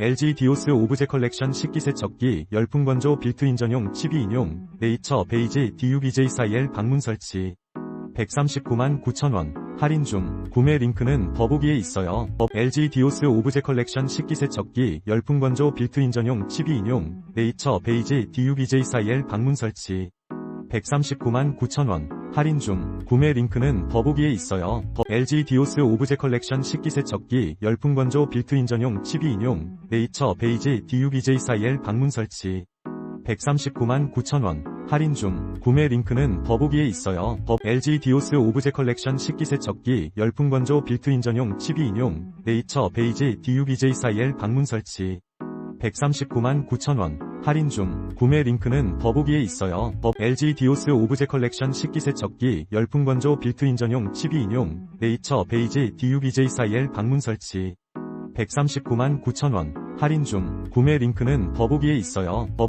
LG 디오스 오브제 컬렉션 식기 세척기 열풍 건조 빌트인 전용 치비 인용 네이처 베이지 DUBJ4L 방문 설치. 139만 9천원. 할인 중. 구매 링크는 더보기에 있어요. 업 LG 디오스 오브제 컬렉션 식기 세척기 열풍 건조 빌트인 전용 치비 인용 네이처 베이지 DUBJ4L 방문 설치. 139만 9천원 할인 중 구매 링크는 더보기에 있어요. 더 LG 디오스 오브제 컬렉션 식기 세척기 열풍 건조 빌트인 전용 치비 인용 네이처 베이지 DUBJ4L 방문 설치 139만 9천원 할인 중 구매 링크는 더보기에 있어요. 더 LG 디오스 오브제 컬렉션 식기 세척기 열풍 건조 빌트인 전용 치비 인용 네이처 베이지 DUBJ4L 방문 설치 139만 9천원 할인 중 구매 링크는 더보기에 있어요. 더 LG 디오스 오브제 컬렉션 식기 세척기 열풍 건조 빌트인 전용 치비 인용 네이처 베이지 DUBJ4L 방문 설치 139만 9천원 할인 중 구매 링크는 더보기에 있어요. 더